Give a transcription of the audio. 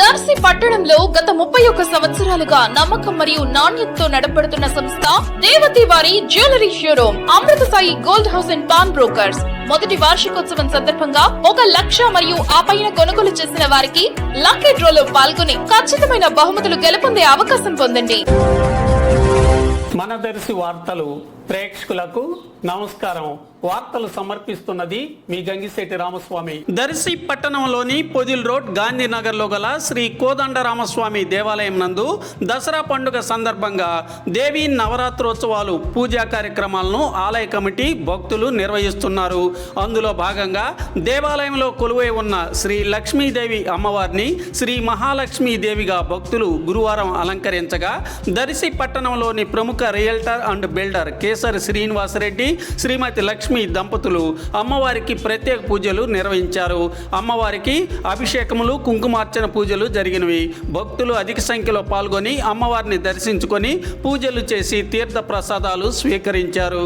దర్శి పట్టణంలో గత ముప్పై ఒక్క సంవత్సరాలుగా నమ్మకం మరియు నాణ్యతతో నడపడుతున్న సంస్థ దేవతి వారి jewellery showroom Amrutha Sai gold house and pawn brokers. మొదటి వార్షికోత్సవం సందర్భంగా ఒక లక్ష మరియు ఆ పైన కొనుగోలు చేసిన వారికి లక్కీ డ్రోలో పాల్గొని ఖచ్చితమైన బహుమతులు గెలుపొందే అవకాశం పొందండి. మన దర్శి వార్తలు ప్రేక్షకులకు నమస్కారం. వార్తలు సమర్పిస్తున్నది మీ గంగిశెట్టి రామస్వామి. దర్శి పట్టణంలోని పొదిల్ రోడ్ గాంధీనగర్లో గల శ్రీ కోదండ రామస్వామి దేవాలయం నందు దసరా పండుగ సందర్భంగా దేవి నవరాత్రోత్సవాలు పూజా కార్యక్రమాలను ఆలయ కమిటీ భక్తులు నిర్వహిస్తున్నారు. అందులో భాగంగా దేవాలయంలో కొలువై ఉన్న శ్రీ లక్ష్మీదేవి అమ్మవారిని శ్రీ మహాలక్ష్మీదేవిగా భక్తులు గురువారం అలంకరించగా దర్శి పట్టణంలోని ప్రముఖ realtor and builder Kesari Srinivasa Reddy Shrimati Lakshmi దంపతులు అమ్మవారికి ప్రత్యేక పూజలు నిర్వహించారు. అమ్మవారికి అభిషేకములు కుంకుమార్చన పూజలు జరిగినవి. భక్తులు అధిక సంఖ్యలో పాల్గొని అమ్మవారిని దర్శించుకొని పూజలు చేసి తీర్థ ప్రసాదాలు స్వీకరించారు.